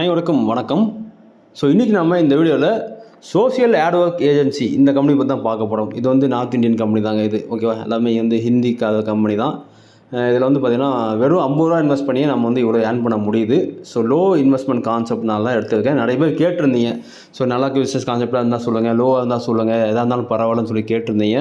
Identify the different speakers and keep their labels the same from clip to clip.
Speaker 1: அனைவருக்கும் வணக்கம். ஸோ இன்றைக்கி நம்ம இந்த வீடியோவில் சோஷியல் ஆட் ஒர்க் ஏஜென்சி இந்த கம்பெனி பற்றி தான் பார்க்க போகிறோம் இது வந்து நார்த் இந்தியன் கம்பெனி தாங்க இது. ஓகேவா எல்லாமே வந்து ஹிந்தி கம்பெனி தான். இதில் வந்து பார்த்திங்கன்னா வெறும் ஐம்பது ரூபா இன்வெஸ்ட் பண்ணியே நம்ம வந்து இவ்வளோ ஏர்ன் பண்ண முடியுது. ஸோ லோ இன்வெஸ்ட்மெண்ட் கான்செப்ட்னால தான் எடுத்துருக்கேன். நிறைய பேர் கேட்டிருந்தீங்க. ஸோ நல்லா பிஸ்னஸ் கான்செப்டாக இருந்தால் சொல்லுங்கள் லோவாக இருந்தால் சொல்லுங்கள் எதாக இருந்தாலும் பரவாயில்லன்னு சொல்லி கேட்டிருந்தீங்க.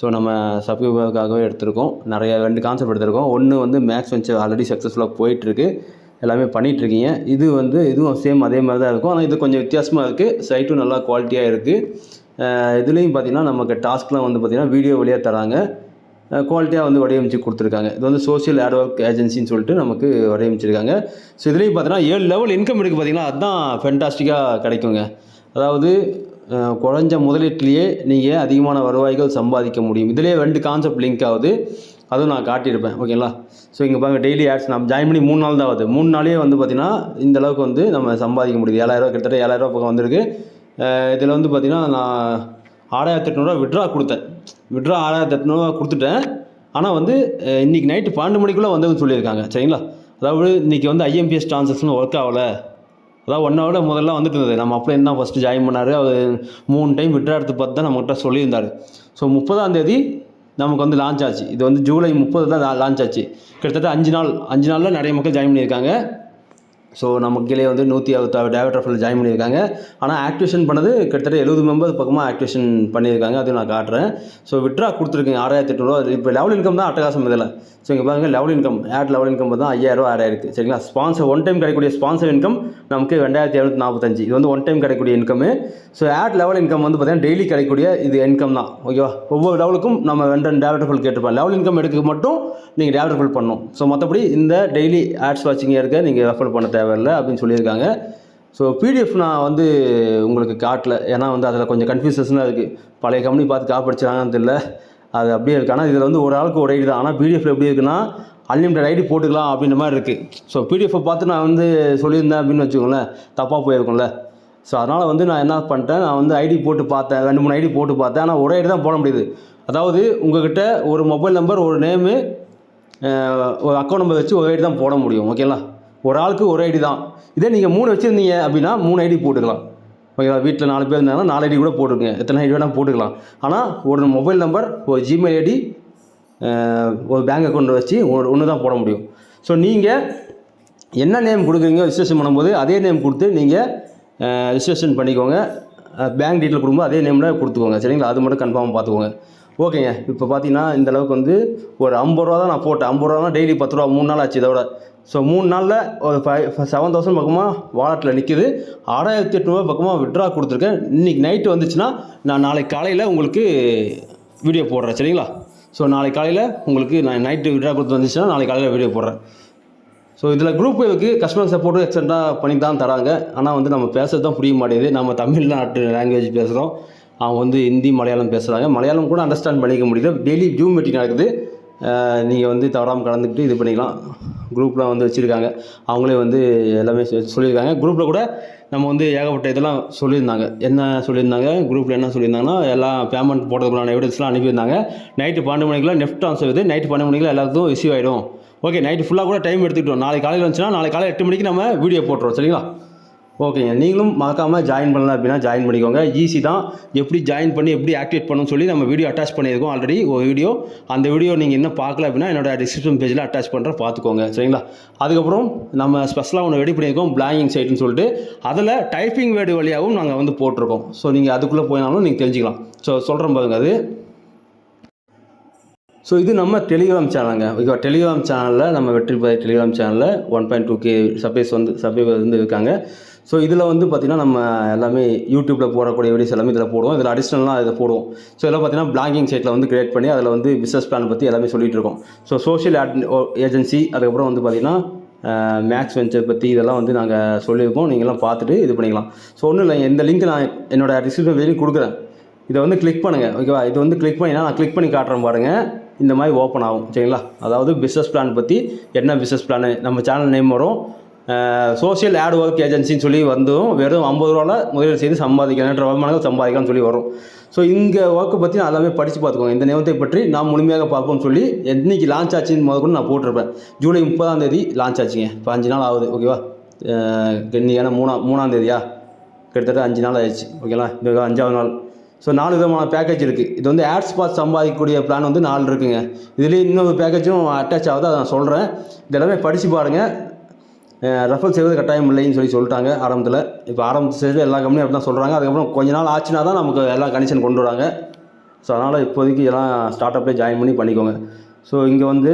Speaker 1: ஸோ நம்ம சப்ஸ்கிரைபருக்காகவே எடுத்திருக்கோம். நிறைய ரெண்டு கான்செப்ட் எடுத்திருக்கோம். ஒன்று வந்து மேக்ஸ் வெஞ்சர் ஆல்ரெடி சக்ஸஸ்ஃபுல்லாக போயிட்டுருக்கு எல்லாமே பண்ணிகிட்ருக்கீங்க இது வந்து இதுவும் சேம் அதே மாதிரி தான் இருக்கும். ஆனால் இது கொஞ்சம் வித்தியாசமாக இருக்குது சைட்டும் நல்லா குவாலிட்டியாக இருக்குது இதுலேயும் பார்த்தீங்கன்னா நமக்கு டாஸ்க்லாம் வந்து பார்த்திங்கன்னா வீடியோ வழியாக தராங்க. குவாலிட்டியாக வந்து வடிவமைச்சு கொடுத்துருக்காங்க. இது வந்து சோஷியல் ஆட் ஒர்க் ஏஜென்சின்னு சொல்லிட்டு நமக்கு வடிவமைச்சிருக்காங்க. ஸோ இதுலேயும் பார்த்தீங்கன்னா ஏழு லெவல் இன்கம் இருக்குது பார்த்தீங்கன்னா அதுதான் ஃபென்டாஸ்டிக்காக கிடைக்குங்க. அதாவது குறைஞ்ச முதலீட்டிலேயே நீங்கள் அதிகமான வருவாய்கள் சம்பாதிக்க முடியும். இதிலே ரெண்டு கான்செப்ட் லிங்க் ஆகுது. அதுவும் நான் காட்டியிருப்பேன் ஓகேங்களா ஸோ இங்கே பாருங்கள் டெய்லி ஆட்ஸ் நம்ம ஜாயின் பண்ணி மூணு நாள் தான் ஆகுது. மூணு நாளே வந்து பார்த்திங்கன்னா இந்த அளவுக்கு வந்து நம்ம சம்பாதிக்க முடியுது. ஏழாயிரம் கிட்டத்தட்ட ஏழாயிரம் பக்கம் வந்திருக்கு. இதில் வந்து பார்த்திங்கன்னா நான் ஆறாயிரத்தி எட்நூறுவா விட்ரா கொடுத்தேன். விட்ரா ஆறாயிரத்தி எட்நூறுவா கொடுத்துட்டேன். ஆனால் வந்து இன்றைக்கி இன்னைக்கு நைட்டு பன்னெண்டு மணிக்குள்ளே வந்ததுன்னு சொல்லியிருக்காங்க சரிங்களா? அதாவது இன்றைக்கி வந்து ஐஎம்பிஎஸ் ட்ரான்சாக்ஷன் ஒர்க் ஆகலை. அதாவது ஒன் ஹவரில் முதல்ல வந்துட்டு இருந்தது. நம்ம அப்படியே என்ன ஃபஸ்ட்டு ஜாயின் பண்ணார்? அவர் மூணு டைம் விட்ரா எடுத்து பார்த்து தான் நம்மகிட்ட சொல்லியிருந்தார். ஸோ முப்பதாம் தேதி நமக்கு வந்து லான்ச் ஆச்சு. இது வந்து ஜூலை முப்பது தான் லான்ச் ஆச்சு. கிட்டத்தட்ட அஞ்சு நாள் அஞ்சு நாளில் நிறைய மக்கள் ஜாயின் பண்ணியிருக்காங்க. ஸோ நமக்கு கீழே வந்து நூற்றி அறுபத்தாறு டேவட் ரஃபில் ஜாயின் பண்ணியிருக்காங்க. ஆனால் ஆக்டிவேஷன் பண்ணது கிட்டத்தட்ட எழுபது மெம்பர் பக்கமாக ஆக்டிவேஷன் பண்ணியிருக்காங்க. அதுவும் நான் காட்டுறேன். ஸோ விட்ரா கொடுத்துருக்கேன். ஆறாயிரத்தி எட்நூறுவா இப்போ லெவல் இன்கம் தான் அட்டகாசம் இதில். ஸோ இங்கே பாருங்கள் level income ad level income தான் ஐயாயிரம் ஆட் ஆயிருக்கு. சரிங்களா? ஸ்பான்சர் ஒன் டைம் கிடைக்கக்கூடிய ஸ்பான்சர் இன்கம் நமக்கு ரெண்டாயிரத்தி எழுநூற்றி நாற்பத்தஞ்சு. இது வந்து ஒன் டைம் கிடைக்கக்கூடிய income so ad level income வந்து பார்த்தீங்கன்னா டெய்லி கிடைக்கக்கூடிய இது இன்கம் தான். ஓகேவா ஒவ்வொரு லெவலுக்கும் நம்ம ரெண்டு ரெண்டு டேவட் ரஃபில் லெவல் இன்கம் எடுக்க மட்டும் நீங்கள் டேவட் ஃபுல் பண்ணணும். ஸோ மற்றபடி இந்த டெய்லி ஆட்ஸ் வாட்சிங் இருக்க நீங்கள் ரெஃபர் பண்ண தேவையில்லை அப்படின்னு சொல்லியிருக்காங்க. ஸோ பிடிஎஃப் நான் வந்து உங்களுக்கு காட்டல. ஏன்னா வந்து அதில் கொஞ்சம் கன்ஃபியூசன்ஸாக இருக்குது பழைய கம்பெனி பார்த்து காப்பிடிச்சாங்கன்னு தெரியல. அது அப்படியே இருக்குது ஆனால் இதில் வந்து ஒரு ஆளுக்கு ஒரு ஐடி தான். ஆனால் பிடிஎஃப்ல எப்படி இருக்குன்னா அன்லிமிட்டட் ஐடி போட்டுக்கலாம் அப்படின்ற மாதிரி இருக்குது ஸோ பிடிஎஃப்பை பார்த்து நான் வந்து சொல்லியிருந்தேன் அப்படின்னு வச்சுக்கோங்களேன். தப்பாக போயிருக்கும்ல. ஸோ அதனால் வந்து நான் என்ன பண்ணிட்டேன்? நான் வந்து ஐடி போட்டு பார்த்தேன். ரெண்டு மூணு ஐடி போட்டு பார்த்தேன். ஆனால் ஒரே ஐடி தான் போட முடியுது. அதாவது உங்கள்கிட்ட ஒரு மொபைல் நம்பர் ஒரு நேமு ஒரு அக்கௌண்ட் நம்பர் வச்சு ஒரு ஐடி தான் போட முடியும். ஓகேங்களா ஒரு ஆளுக்கு ஒரு ஐடி தான். இதே நீங்கள் மூணு வச்சுருந்தீங்க அப்படின்னா மூணு ஐடி போட்டுக்கலாம். ஓகேவா வீட்டில் நாலு பேர் இருந்தாங்கன்னா நாலு ஐடி கூட போட்டுருங்க எத்தனை ஐடி வேணால் போட்டுக்கலாம். ஆனால் ஒரு மொபைல் நம்பர் ஒரு ஜிமெயில் ஐடி ஒரு பேங்க் அக்கௌண்ட் வச்சு ஒன்று தான் போட முடியும். ஸோ நீங்கள் என்ன நேம் கொடுக்குறீங்க ரிஜிஸ்ட்ரேஷன் பண்ணும்போது அதே நேம் கொடுத்து நீங்கள் ரிஜிஸ்ட்ரேஷன் பண்ணிக்கோங்க. பேங்க் டீட்டெயில் கொடுக்கும்போது அதே நேமில் கொடுத்துக்கோங்க. சரிங்களா? அது மட்டும் கன்ஃபார்மாக பார்த்துக்கோங்க. ஓகேங்க. இப்போ பார்த்தீங்கன்னா இந்த அளவுக்கு வந்து ஒரு ஐம்பது ரூபா தான் நான் போட்டேன். ஐம்பது ரூபா தான் டெய்லி பத்து ரூபா மூணு நாள் ஆச்சு இதோட ஸோ மூணு நாளில் ஒரு ஃபைவ் செவன் தௌசண்ட் பக்கமாக வாலெட்டில் நிற்கிது ஆறாயிரத்தி எட்நூறுவா பக்கமாக விட்ரா கொடுத்துருக்கேன். இன்றைக்கி நைட்டு வந்துச்சுன்னா நான் நாளைக்கு காலையில் உங்களுக்கு வீடியோ போடுறேன். சரிங்களா? ஸோ நாளைக்கு காலையில் உங்களுக்கு நான் நைட்டு விட்ரா கொடுத்து வந்துச்சுன்னா நாளைக்கு காலையில் வீடியோ போடுறேன். ஸோ இதில் குரூப் வேவுக்கு கஸ்டமர் சப்போர்ட்டும் எக்ஸ்டெண்டாக பண்ணி தான் தராங்க. ஆனால் வந்து நம்ம பேசுறது தான் புரிய மாட்டேங்குது. நம்ம தமிழ்நாட்டு லாங்குவேஜ் பேசுகிறோம் அவங்க வந்து ஹிந்தி மலையாளம் பேசுகிறாங்க மலையாளம் கூட அண்டர்ஸ்டாண்ட் பண்ணிக்க முடியுது டெய்லி ஜூம் மீட்டிங் நடக்குது. நீங்கள் வந்து தவறாமல் கலந்துக்கிட்டு இது பண்ணிக்கலாம். குரூப்லாம் வந்து வச்சுருக்காங்க. அவங்களே வந்து எல்லாமே சொல்லியிருக்காங்க. குரூப்பில் கூட நம்ம வந்து ஏகப்பட்ட இதெல்லாம் சொல்லியிருந்தாங்க. என்ன சொல்லியிருந்தாங்க? குரூப்பில் என்ன சொல்லியிருந்தாங்கன்னா எல்லாம் பேமெண்ட் போடுறதுக்குள்ளான எவிடன்ஸ்லாம் அனுப்பியிருந்தாங்க நைட்டு பன்னெண்டு மணிக்கெலாம் நெஃப்ட் ட்ரான்ஸ்ஃபர் இது நைட்டு பன்னெண்டு மணிக்கெலாம் எல்லாத்துக்கும் ரிசீவ் ஆகிடும் ஓகே நைட்டு ஃபுல்லாக கூட டைம் எடுத்துக்கிட்டோம். நாளைக்கு காலையில் வந்துச்சுன்னா நாளைக்கு காலையில் எட்டு மணிக்கு நம்ம வீடியோ போட்டுருவோம். சரிங்களா? ஓகேங்க. நீங்களும் மறக்காமல் ஜாயின் பண்ணலாம் அப்படின்னா ஜாயின் பண்ணிக்கோங்க. ஈஸி தான். எப்படி ஜாயின் பண்ணி எப்படி ஆக்டிவேட் பண்ணணும்னு சொல்லி நம்ம வீடியோ அட்டாச் பண்ணியிருக்கோம் ஆல்ரெடி ஒரு வீடியோ அந்த வீடியோ நீங்கள் இன்னும் பார்க்கல அப்படின்னா என்னோட டிஸ்கிரிப்ஷன் பேஜில் அட்டாச் பண்ணுற பார்த்துக்கோங்க. சரிங்களா? அதுக்கப்புறம் நம்ம ஸ்பெஷலாக ஒன்று ரெடி பண்ணியிருக்கோம் பிளாங்கிங் சைட்டுன்னு சொல்லிட்டு. அதில் டைப்பிங் வேர்டு வழியாகவும் நாங்கள் வந்து போட்டிருக்கோம். ஸோ நீங்கள் அதுக்குள்ளே போயினாலும் நீங்கள் தெரிஞ்சுக்கலாம். ஸோ சொல்கிறேன் பாருங்க அது. ஸோ இது நம்ம டெலிகிராம் சேனலுங்க ஓகேவா டெலிகிராம் சேனலில் நம்ம வெற்றி பாய் டெலிகிராம் சேனலில் one point two K subscribers வந்து சப்ஸ்கிரைபர் வந்து இருக்காங்க. ஸோ இதில் வந்து பார்த்திங்கன்னா நம்ம எல்லாமே யூடியூப்பில் போடக்கூடிய வீடியோஸ் எல்லாமே இதில் போடுவோம். இதில் அடிஷ்னலாக இதை போடுவோம். ஸோ இதெல்லாம் பார்த்தீங்கன்னா பிளாங்கிங் சைட்டில் வந்து கிரியேட் பண்ணி அதில் வந்து பிஸ்னஸ் பிளான் பற்றி எல்லாமே சொல்லிகிட்டு இருக்கோம். ஸோ சோஷியல் ஆட் ஏஜென்சி அதுக்கப்புறம் வந்து பார்த்திங்கன்னா மேக்ஸ் வெஞ்சர் பற்றி இதெல்லாம் வந்து நாங்கள் சொல்லியிருக்கோம். நீங்கள்லாம் பார்த்துட்டு இது பண்ணிக்கலாம். ஸோ ஒன்றும் இல்லை இந்த லிங்க் நான் என்னோட டிஸ்கிரிப்ஷன் வெளியே கொடுக்குறேன். இதை வந்து கிளிக் பண்ணுங்கள் ஓகேவா இது வந்து கிளிக் பண்ணினா நான் கிளிக் பண்ணி காட்டுறேன் பாருங்கள் இந்த மாதிரி ஓப்பன் ஆகும் சரிங்களா? அதாவது பிஸ்னஸ் பிளான் பற்றி என்ன பிஸ்னஸ் பிளான் நம்ம சேனல் நேம் வரும். சோஷியல் ஆட் ஒர்க் ஏஜென்சின்னு சொல்லி வந்தும் வெறும் ஐம்பது ரூபாவில் முதலீடு செய்து சம்பாதிக்கலாம். என்ற வருமானங்கள் சம்பாதிக்கலாம்னு சொல்லி வரும். ஸோ இங்கே ஒர்க்கை பற்றி நான் எல்லாமே படித்து பார்த்துக்கோங்க. இந்த நியமத்தை பற்றி நான் முழுமையாக பார்ப்போம்னு சொல்லி என்னைக்கு லான்ச் ஆச்சுன்னு முதல் கூட நான் போட்டிருப்பேன். ஜூலை முப்பதாம் தேதி லான்ச் ஆச்சுங்க. இப்போ அஞ்சு நாள் ஆகுது ஓகேவா இன்னைக்கான மூணா மூணாம் தேதியா? கிட்டத்தட்ட அஞ்சு நாள் ஆயிடுச்சு ஓகேங்களா இது அஞ்சாவது நாள். ஸோ நாலு விதமான பேக்கேஜ் இருக்குது இது வந்து ஆட்ஸ் பார்த்து சம்பாதிக்கக்கூடிய பிளான் வந்து நாலு இருக்குங்க. இதுலேயே இன்னொரு பேக்கேஜும் அட்டாச் ஆகுது அதை நான் சொல்கிறேன் இதெல்லாமே படித்து பாருங்கள் ரெஃபர் செய்வது கட்டாயம் இல்லைன்னு சொல்லி சொல்லிட்டாங்க ஆரம்பத்தில். இப்போ ஆரம்பத்து செய்து எல்லா கம்பெனியும் அப்படி தான் சொல்கிறாங்க அதுக்கப்புறம் கொஞ்ச நாள் ஆச்சுன்னா தான் நமக்கு எல்லா கண்டிஷன் கொண்டு வராங்க. ஸோ அதனால் இப்போதைக்கு எல்லாம் ஸ்டார்ட் அப்லேயே ஜாயின் பண்ணி பண்ணிக்கோங்க. ஸோ இங்கே வந்து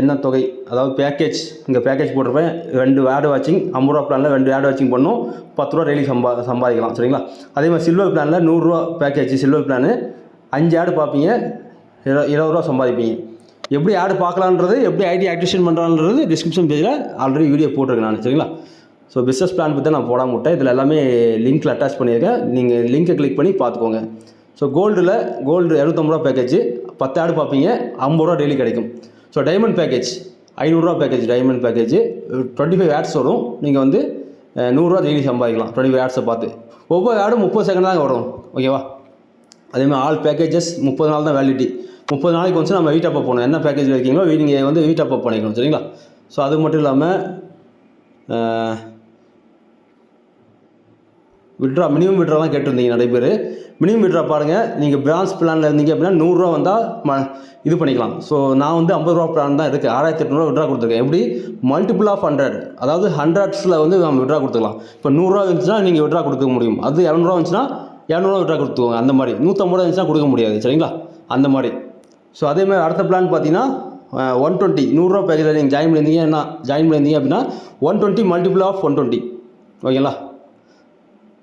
Speaker 1: என்ன தொகை? அதாவது பேக்கேஜ் இங்கே பேக்கேஜ் போட்டிருப்பேன். ரெண்டு ஆடு வாட்சிங் ஐம்பது ரூபா பிளானில் ரெண்டு ஆடு வாட்சிங் பண்ணணும் பத்து ரூபா டெய்லி சம்பா சம்பாதிக்கலாம். சரிங்களா? அதே மாதிரி சில்வர் பிளானில் நூறுரூவா பேக்கேஜ் சில்வர் பிளானு அஞ்சு ஆடு பார்ப்பீங்க. இரு இருபது ரூபா சம்பாதிப்பீங்க. எப்படி ஆடு பார்க்கலான்றது எப்படி ஐடி ஆக்டிவேஷன் பண்ணுறான்றது டிஸ்கிரிப்ஷன் பேஜில் ஆல்ரெடி வீடியோ போட்டிருக்கேன் நான் சரிங்களா? ஸோ பிஸ்னஸ் பிளான் பற்றி நான் போடாம விட்டேன். இதில் எல்லாமே லிங்க்கில் அட்டாச் பண்ணியிருக்கேன். நீங்கள் லிங்கை கிளிக் பண்ணி பார்த்துக்கோங்க. ஸோ கோல்டில் கோல்டு இரநூத்தம்பது ரூபா பேக்கேஜ் பத்து ஆடு பார்ப்பீங்க ஐம்பது ரூபா டெய்லி கிடைக்கும். ஸோ டைமண்ட் பேக்கேஜ் ஐநூறுரூவா package diamond package twenty five ads வரும். நீங்கள் வந்து நூறுரூவா டெய்லி சம்பாதிக்கலாம் டுவெண்ட்டி ஃபைவ் ஆட்ஸை பார்த்து. ஒவ்வொரு ஆடும் முப்பது செகண்ட் தான் வரும். ஓகேவா அதேமாதிரி ஆல் பேக்கேஜஸ் முப்பது நாள் தான் வேலிடிட்டி முப்பது நாளைக்கு வந்து நம்ம வீட் போகணும் என்ன பேக்கேஜ் இருக்கீங்களோ நீங்கள் வந்து வீட் பண்ணிக்கணும் சரிங்களா? ஸோ அது மட்டும் இல்லாமல் விட்ரா மினிமம் விட்ராலாம் கேட்டிருந்தீங்க நிறைய பேர். மினிமம் விட்ரா பாருங்கள் நீங்கள் பிரான்ஸ் பிளானில் இருந்தீங்க அப்படின்னா நூறுரூவா வந்தால் ம இது பண்ணிக்கலாம். ஸோ நான் வந்து ஐம்பது ரூபா பிளான் தான் இருக்குது ஆறாயிரத்தி எட்நூறுவா விட்ரா கொடுத்துருக்கேன். எப்படி? மல்டிபிள் ஆஃப் ஹண்ட்ரட் அதாவது ஹண்ட்ரட்ஸில் வந்து நம்ம விட்ரா கொடுத்துக்கலாம். இப்போ நூறுரூவா இருந்துச்சுன்னா நீங்கள் விட்ரா கொடுக்க முடியும். அது இரநூறுவா இருந்துச்சுன்னா இரநூறுவா விட்ரா கொடுத்துக்கோங்க. அந்த மாதிரி. நூற்றம்பது ரூபா இருந்துச்சுன்னா கொடுக்க முடியாது சரிங்களா? அந்த மாதிரி. ஸோ அதேமாதிரி அடுத்த பிளான் பார்த்தீங்கன்னா ஒன் டுவெண்ட்டி நூறுரூவா பேக்கேஜில் நீங்கள் ஜாயின் பண்ணியிருந்தீங்க என்ன ஜாயின் பண்ணியிருந்தீங்க அப்படின்னா one twenty multiple of one twenty ஓகேங்களா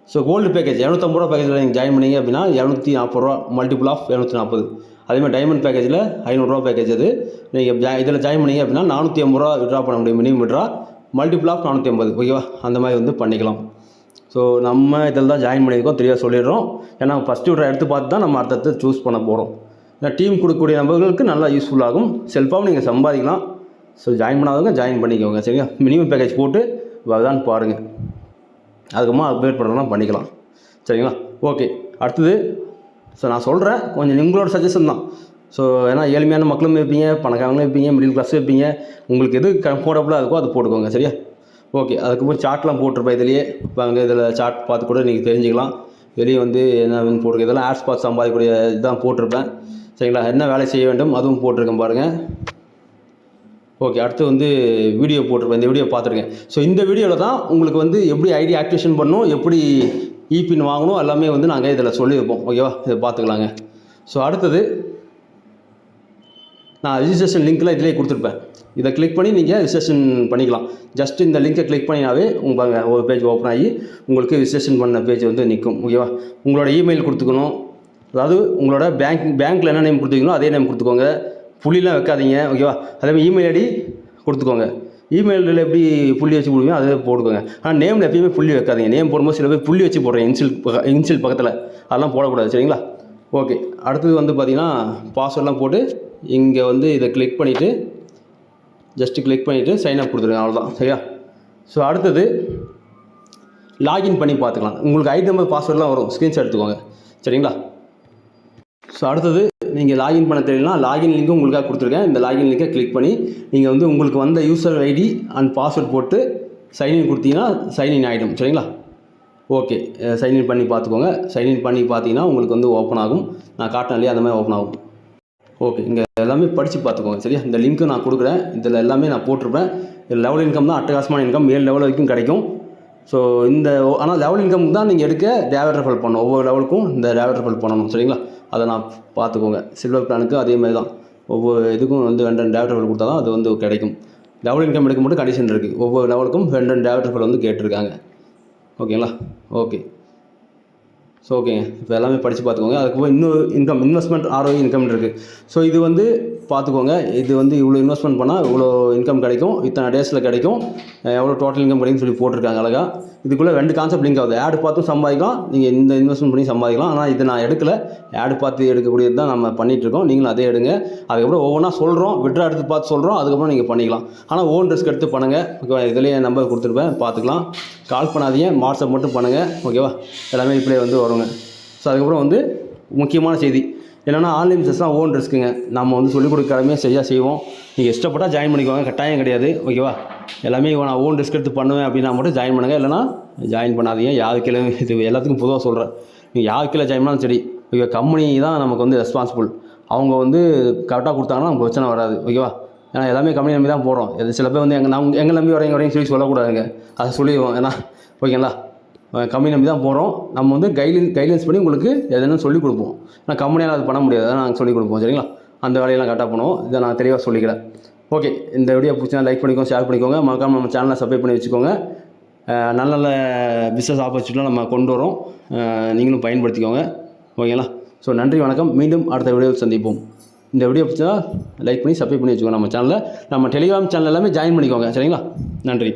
Speaker 1: ஸோ கோல்டு பேக்கேஜ் இரநூத்தம்பது ரூபா பேக்கேஜில் நீங்கள் ஜாயின் பண்ணீங்க அப்படின்னா இரநூத்தி நாற்பது ரூபா மல்டிபிள் ஆஃப் இரநூத்தி நாற்பது அதேமாதிரி டைமண்ட் பேக்கேஜில் ஐநூறுரூவா பேக்கேஜ் அது. நீங்கள் ஜா இதில் ஜாயின் பண்ணீங்க அப்படின்னா நானூற்றி ஐம்பது ரூபா விட்ரா பண்ண முடியும். மினிமம் விட்ரா மல்டிபிள் ஆஃப் நானூற்றி ஐம்பது ஓகேவா அந்த மாதிரி வந்து பண்ணிக்கலாம். ஸோ நம்ம இதில் தான் ஜாயின் பண்ணியிருக்கோம். தெளிவாக சொல்லிடுறோம். ஏன்னா ஃபஸ்ட்டு விட்ரா எடுத்து பார்த்து தான் நம்ம அடுத்தடுத்து சூஸ் பண்ண போகிறோம் டீம் கொடுக்கக்கூடிய நபர்களுக்கு நல்லா யூஸ்ஃபுல்லாகும் செல்ஃபாகவும் நீங்கள் சம்பாதிக்கலாம். ஸோ ஜாயின் பண்ணாதவங்க ஜாயின் பண்ணிக்கோங்க சரிங்களா மினிமம் பேக்கேஜ் போட்டு அதுதான் பாருங்கள் அதுக்கப்புறமா அப்டேட் பண்ணுறதுலாம் பண்ணிக்கலாம். சரிங்களா? ஓகே அடுத்தது ஸோ நான் சொல்கிறேன் கொஞ்சம் உங்களோட சஜஷன் தான். ஸோ ஏன்னா ஏழ்மையான மக்களும் இருப்பீங்க பணக்காரங்களும் இருப்பீங்க மிடில் கிளாஸும் இருப்பீங்க. உங்களுக்கு எது கம்ஃபர்டபுளாக இருக்கோ அது போட்டுக்கோங்க சரியா? ஓகே அதுக்கப்புறம் சார்ட்லாம் போட்டிருப்பேன் இதுலேயே. இப்போ அங்கே இதில் சார்ட் பார்த்து கூட நீங்கள் தெரிஞ்சுக்கலாம். வெளியே வந்து என்ன போட்டிருக்கு இதெல்லாம் ஆட்ஸ் பார்த்து சம்பாதிக்கக்கூடிய இதுதான் போட்டிருப்பேன். சரிங்களா? என்ன வேலை செய்ய வேண்டும்? அதுவும் போட்டிருக்கேன் பாருங்கள் ஓகே அடுத்து வந்து வீடியோ போட்டிருப்பேன் இந்த வீடியோ பார்த்துருக்கேன். ஸோ இந்த வீடியோவில் தான் உங்களுக்கு வந்து எப்படி ஐடி ஆக்டிவேஷன் பண்ணணும் எப்படி இபின் வாங்கணும் எல்லாமே வந்து நாங்கள் இதில் சொல்லியிருப்போம். ஓகேவா? இதை பார்த்துக்கலாங்க. ஸோ அடுத்தது நான் ரிஜிஸ்ட்ரேஷன் லிங்க்லாம் இதிலே கொடுத்துருப்பேன். இதை கிளிக் பண்ணி நீங்கள் ரிஜிஸ்ட்ரேஷன் பண்ணிக்கலாம். ஜஸ்ட் இந்த லிங்கை கிளிக் பண்ணினாவே உங்கள் ஒரு பேஜ் ஓப்பன் ஆகி உங்களுக்கு ரிஜிஸ்ட்ரேஷன் பண்ண பேஜ் வந்து நிற்கும். ஓகேவா? உங்களோட இமெயில் கொடுத்துக்கணும். அதாவது உங்களோட பேங்க் பேங்க்கில் என்ன நேம் கொடுத்துருக்கீங்களோ அதே நேம் கொடுத்துக்கோங்க. புள்ளிலாம் வைக்காதீங்க ஓகேவா அதே மாதிரி இமெயில் ஐடி கொடுத்துக்கோங்க. இமெயிலில் எப்படி புள்ளி வச்சு கொடுங்க அதே போட்டுக்கோங்க. ஆனால் நேமில் எப்பயுமே புள்ளி வைக்காதீங்க. நேம் போடும்போது சில பேர் புள்ளி வச்சு போடுறேன் இன்சில் இன்சில் பக்கத்தில். அதெல்லாம் போடக்கூடாது சரிங்களா? ஓகே அடுத்தது வந்து பார்த்தீங்கன்னா பாஸ்வேர்ட்லாம் போட்டு இங்கே வந்து இதை கிளிக் பண்ணிவிட்டு ஜஸ்ட்டு கிளிக் பண்ணிவிட்டு சைன் அப் கொடுத்துருங்க அவ்வளோதான் சரியா? ஸோ அடுத்தது லாகின் பண்ணி பார்த்துக்கலாம். உங்களுக்கு ஐடி நம்பர் பாஸ்வேர்ட்லாம் வரும். ஸ்க்ரீன்ஷாட் எடுத்துக்கோங்க சரிங்களா? ஸோ அடுத்தது நீங்கள் லாகின் பண்ண தெரியலனா லாகின் லிங்க்கும் உங்களுக்காக கொடுத்துருக்கேன். இந்த லாகின் லிங்கை கிளிக் பண்ணி நீங்கள் வந்து உங்களுக்கு வந்த யூசர் ஐடி அண்ட் பாஸ்வேர்ட் போட்டு சைன்இன் கொடுத்தீங்கன்னா சைன்இன் ஆகிடும் சரிங்களா? ஓகே சைன்இன் பண்ணி பார்த்துக்கோங்க. சைன்இன் பண்ணி பார்த்தீங்கன்னா உங்களுக்கு வந்து ஓப்பன் ஆகும். நான் காட்டினேன் இல்லையா அந்த மாதிரி ஓப்பன் ஆகும். ஓகே இங்கே எல்லாமே படித்து பார்த்துக்கோங்க. சரியா? இந்த லிங்க்கு நான் கொடுக்குறேன். இதில் எல்லாமே நான் போட்டிருப்பேன். இது லெவல் இன்கம் தான் அட்டகாசமான இன்கம் ஏழு லெவல் வரைக்கும் கிடைக்கும். ஸோ இந்த ஆனால் லெவல் இன்கம் தான் நீங்கள் எடுக்க டேவட் ரெஃபல் பண்ணணும். ஒவ்வொரு லெவலுக்கும் இந்த டேவட் ரெஃபல் பண்ணணும். சரிங்களா? அதை நான் பார்த்துக்கோங்க. சில்வர் பிளானுக்கு அதே மாதிரி தான். ஒவ்வொரு இதுக்கும் வந்து ரெண்டு ரெண்டு டேவட் கொடுத்தா தான் அது வந்து கிடைக்கும். லெவல் இன்கம் எடுக்க மட்டும் கண்டிஷன் இருக்குது ஒவ்வொரு லெவலுக்கும் ரெண்டு ரெண்டு டேவட் வந்து கேட்டிருக்காங்க. ஓகேங்களா ஓகே ஸோ ஓகேங்க இப்போ எல்லாமே படித்து பார்த்துக்கோங்க. அதுக்கப்புறம் இன்னொரு income investment R O income இருக்குது ஸோ இது வந்து பார்த்துக்கோங்க. இது வந்து இவ்வளோ இன்வெஸ்ட்மெண்ட் பண்ணால் இவ்வளோ இன்கம் கிடைக்கும். இத்தனை டேஸில் கிடைக்கும். எவ்வளோ டோட்டல் இன்கம் கிடைக்கும்னு சொல்லி போட்டிருக்காங்க அழகாக இதுக்குள்ளே ரெண்டு கான்செப்ட் லிங்க் ஆகுது. ஆடு பார்த்தும் சம்பாதிக்கலாம். நீங்கள் இந்த இன்வெஸ்ட்மெண்ட் பண்ணி சம்பாதிக்கலாம். ஆனால் இது நான் எடுக்கல. ஆடு பார்த்து எடுக்கக்கூடியது தான் நம்ம பண்ணிகிட்ருக்கோம் இருக்கோம். நீங்களும் அதே எடுங்க. அதுக்கப்புறம் ஒவ்வொன்றா சொல்கிறோம் விட்ரா எடுத்து பார்த்து சொல்கிறோம் அதுக்கப்புறம் நீங்கள் பண்ணிக்கலாம். ஆனால் ஓன் ரிஸ்க் எடுத்து பண்ணுங்கள் ஓகேவா இதுலேயே நம்பர் கொடுத்துருப்பேன். பார்த்துக்கலாம். கால் பண்ணாதீங்க. வாட்ஸ்அப் மட்டும் பண்ணுங்கள் ஓகேவா எல்லாமே இப்படியே வந்து வருங்க. ஸோ அதுக்கப்புறம் வந்து முக்கியமான செய்தி. என்னென்னா ஆன்லைன் பிஸ்னஸ்லாம் ஓன் ரிஸ்க்குங்க நம்ம வந்து சொல்லிக் கொடுக்க கடமையாக சரியாக செய்வோம். நீங்கள் இஷ்டப்பட்டால் ஜாயின் பண்ணிக்கோங்க. கட்டாயம் கிடையாது. ஓகேவா எல்லாமே இவன் நான் ஓன் ரிஸ்க் எடுத்து பண்ணுவேன் அப்படின்னா மட்டும் ஜாயின் பண்ணுங்கள் இல்லைனா ஜாயின் பண்ணாதீங்க. யாரு கீழே இது எல்லாத்துக்கும் பொதுவாக சொல்கிறேன் நீங்கள் யார் கீழே ஜாயின் பண்ணாலும் சரி. ஓகே கம்பெனி தான் நமக்கு வந்து ரெஸ்பான்சிபிள் அவங்க வந்து கரெக்டாக கொடுத்தாங்கன்னா நமக்கு பிரச்சனை வராது. ஓகேவா ஏன்னா எல்லாமே கம்பெனி நம்பி தான் போகிறோம் சில பேர் வந்து எங்கள் நம் எங்கள் நம்பி வரீங்க வரீங்க சொல்லி சொல்லக்கூடாதுங்க. அதை சொல்லிடுவோம். ஏன்னா ஓகேங்களா கம்பெனி நம்பி தான் போகிறோம் நம்ம வந்து கைட்லைன் கைட்லைன்ஸ் பண்ணி உங்களுக்கு எதுனா சொல்லிக் கொடுப்போம். ஆனால் கம்பெனியால் அது பண்ண முடியாது. அதை நாங்கள் சொல்லிக் கொடுப்போம். சரிங்களா? அந்த வேலையெல்லாம் கரெக்டாக பண்ணுவோம். இதை நான் தெளிவாக சொல்லிக்கிறேன். ஓகே இந்த வீடியோ பிடிச்சா லைக் பண்ணிக்கோங்க ஷேர் பண்ணிக்கோங்க. மறக்காம நம்ம சேனலை சப்ஸ்கிரைப் பண்ணி வச்சுக்கோங்க. நல்ல நல்ல பிஸ்னஸ் ஆப்பர்ச்சுனிட்டிலாம் நம்ம கொண்டு வரோம். நீங்களும் பயன்படுத்திக்கோங்க. ஓகேங்களா? ஸோ நன்றி வணக்கம். மீண்டும் அடுத்த வீடியோவில் சந்திப்போம். இந்த வீடியோ பிடிச்சா லைக் பண்ணி சப்ஸ்கிரைப் பண்ணி வச்சுக்கோங்க நம்ம சேனலில் நம்ம டெலிகிராம் சேனல் எல்லாமே ஜாயின் பண்ணிக்கோங்க. சரிங்களா? நன்றி.